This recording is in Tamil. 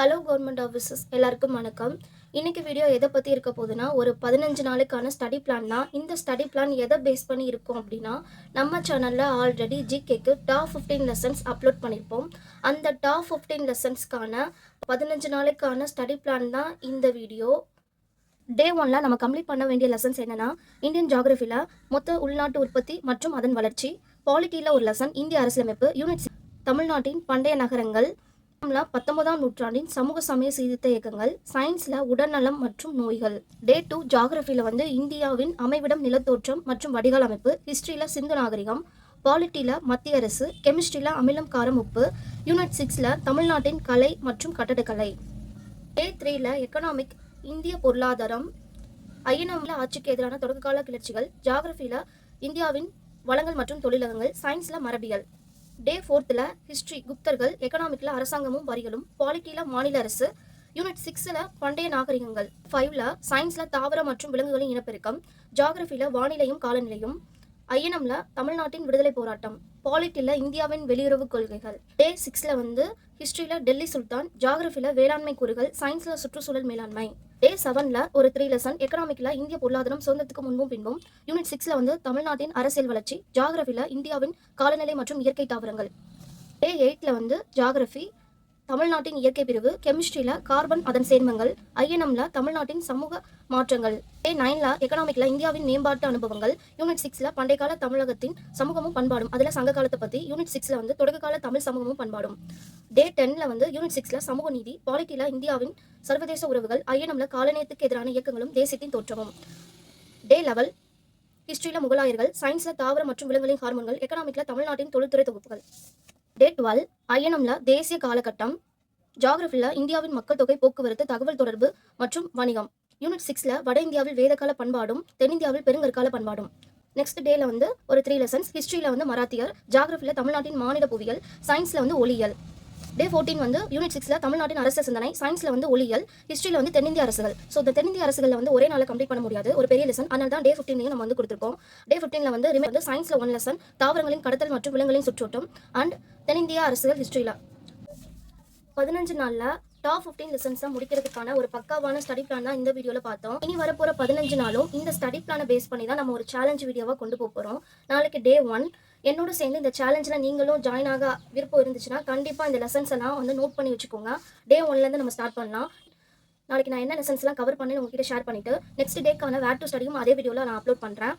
ஹலோ கவர்மெண்ட் ஆஃபீஸர்ஸ் எல்லாருக்கும் வணக்கம். இன்றைக்கி வீடியோ எதை பற்றி இருக்க போகுதுன்னா ஒரு பதினஞ்சு நாளுக்கான ஸ்டடி பிளான் தான். இந்த ஸ்டடி பிளான் எதை பேஸ் பண்ணி இருக்கும் அப்படின்னா நம்ம சேனலில் ஆல்ரெடி ஜிகேக்கு டாப் ஃபிஃப்டீன் லெசன்ஸ் அப்லோட் பண்ணியிருப்போம். அந்த டாப் ஃபிஃப்டீன் லெசன்ஸ்க்கான பதினஞ்சு நாளுக்கான ஸ்டடி பிளான் தான் இந்த வீடியோ டே ஒன்ல நம்ம கம்ப்ளீட் பண்ண வேண்டிய லெசன்ஸ் என்னென்னா இந்தியன் ஜாகிரஃபியில் மொத்த உள்நாட்டு உற்பத்தி மற்றும் அதன் வளர்ச்சி பாலிட்டியில் ஒரு லெசன் இந்திய அரசியலமைப்பு யூனிட் தமிழ்நாட்டின் பண்டைய நகரங்கள் தமிழ்ல பத்தொன்பதாம் நூற்றாண்டின் சமூக சமய சீர்திருத்த இயக்கங்கள் சயின்ஸ்ல உடல்நலம் மற்றும் நோய்கள். டே டூ ஜாகிரபியில் வந்து இந்தியாவின் அமைவிடம் நிலத்தோற்றம் மற்றும் வடிகால் அமைப்பு ஹிஸ்டரியில் சிந்து நாகரிகம் பாலிட்டியில் மத்திய அரசு கெமிஸ்ட்ரியில் அமிலம் காரம் உப்பு யூனிட் சிக்ஸில் தமிழ்நாட்டின் கலை மற்றும் கட்டடக்கலை. டே த்ரீல எக்கனாமிக் இந்திய பொருளாதாரம் ஐஎன்எம்ல ஆட்சிக்கு எதிரான தொடக்ககால கிளர்ச்சிகள் ஜாகிரஃபியில் இந்தியாவின் வளங்கள் மற்றும் தொழிலகங்கள் சயின்ஸில் மரபியல். டே ஃபோர்த்தில் ஹிஸ்ட்ரி குப்தர்கள் எக்கனாமிக்கில் அரசாங்கமும் வரிகளும் பாலிட்டியில் மாநில அரசு யூனிட் சிக்ஸில் பண்டைய நாகரிகங்கள் ஃபைவ்ல சயின்ஸில் தாவர மற்றும் விலங்குகளின் இனப்பெருக்கம் ஜாகிரபியில் வானிலையும் காலநிலையும் ஐஎன்எம்ல தமிழ்நாட்டின் விடுதலை போராட்டம். பாலிட்டியில் இந்தியாவின் வெளியுறவு கொள்கைகள். டே சிக்ஸில் வந்து ஹிஸ்ட்ரியில் டெல்லி சுல்தான் ஜாகிரஃபியில் வேளாண்மை கூறுகள் சயின்ஸில் சுற்றுச்சூழல் மேலாண்மை. டே செவனில் ஒரு த்ரீ லெசன் எக்கனாமிக்கில் இந்திய பொருளாதாரம் சுதந்திரத்துக்கு முன்பும் பின்பும் யூனிட் சிக்ஸில் வந்து தமிழ்நாட்டின் அரசியல் வளர்ச்சி ஜாகிரபியில் இந்தியாவின் காலநிலை மற்றும் இயற்கை தாவரங்கள். டே எயிட்டில் வந்து ஜாகிரபி தமிழ்நாட்டின் இயற்கை பிரிவு கெமிஸ்ட்ரியில் கார்பன் அதன் சேர்மங்கள் ஐஎன்எம்ல தமிழ்நாட்டின் சமூக மாற்றங்கள். ஏ நைன்ல எக்கனாமிக்ல இந்தியாவின் மேம்பாட்டு அனுபவங்கள் யூனிட் சிக்ஸ்ல பண்டைய கால தமிழகத்தின் சமூகமும் பண்பாடும். அதுல சங்க காலத்தை பத்தி யூனிட் சிக்ஸ்ல வந்து தொடக்க கால தமிழ் சமூகமும் பண்பாடும். டே டென்ல வந்து யூனிட் சிக்ஸ்ல சமூக நீதி பாலிட்டில இந்தியாவின் சர்வதேச உறவுகள் ஐஎன்எம்ல காலநிலையத்துக்கு எதிரான இயக்கங்களும் தேசியத்தின் தோற்றமும். டே லெவல் ஹிஸ்டரியில் முகலாயர்கள் சயின்ஸில் தாவர மற்றும் விலங்குகளின் ஹார்மோன்கள் எக்கனாமிக்ல தமிழ்நாட்டின் தொழில்துறை தொகுப்புகள். டே டுவெல் ஐஎன்எம்ல தேசிய காலகட்டம் ஜாகிரபியில் இந்தியாவின் மக்கள் தொகை போக்குவரத்து தகவல் தொடர்பு மற்றும் வணிகம். யூனிட் சிக்ஸில் வட இந்தியாவில் வேதகால பண்பாடும் தென்னிந்தியாவில் பெருங்கற்கால பண்பாடும். நெக்ஸ்ட் டேல வந்து ஒரு த்ரீ லெசன்ஸ் ஹிஸ்ட்ரியில் வந்து மராத்தியர் ஜாகிரபியில் தமிழ்நாட்டின் மாநில புவியியல் சயின்ஸில் வந்து ஒளியியல். டே ஃபோர்டீன் வந்து யூனிட் சிக்ஸில் தமிழ்நாட்டின் அரசு சிந்தனை சயின்ஸில் வந்து ஒளியல் ஹிஸ்ட்ரியில் வந்து தென்னிந்திய அரசுகள். ஸோ இந்த தென்னிந்திய அரசுகளில் வந்து ஒரே நாளில் கம்ப்ளீட் பண்ண முடியாது. ஒரு பெரிய லெசன் அதனால தான் டே ஃபிஃப்டீனையும் நம்ம வந்து கொடுத்துருக்கோம். டே ஃபிஃப்டீனில் வந்து ரிமே வந்து சயின்ஸில் ஒன் லெசன் தாவரங்களின் கடத்தல் மற்றும் விலங்குகளின் சுற்றோட்டம் அண்ட் தென்னிந்திய அரசுகள் ஹிஸ்ட்ரியில் பதினஞ்சு நாளில் டாப் ஃபிஃப்டீன் லெசன்ஸை முடிக்கிறதுக்கான ஒரு பக்காவான ஸ்டடி பிளான் தான் இந்த வீடியோவில் பார்த்தோம். இனி வரப்போகிற பதினஞ்சு நாளும் இந்த ஸ்டடி பிளானை பேஸ் பண்ணி தான் நம்ம ஒரு சேலஞ்ச் வீடியோவாக கொண்டு போக போகிறோம் நாளைக்கு டே ஒன் என்னோட சேர்ந்து இந்த சேலஞ்சில் நீங்களும் ஜாயின் ஆக விருப்பம் இருந்துச்சுன்னா கண்டிப்பாக இந்த லெசன்ஸ் எல்லாம் வந்து நோட் பண்ணி வச்சுக்கோங்க. டே ஒன்லேருந்து நம்ம ஸ்டார்ட் பண்ணலாம். நாளைக்கு நான் என்ன லெசன்ஸ்லாம் கவர் பண்ணி உங்ககிட்ட ஷேர் பண்ணிவிட்டு நெக்ஸ்ட் டேக்கான வேர் டு ஸ்டடியும் அதே வீடியோவில் நான் அப்லோட் பண்ணுறேன்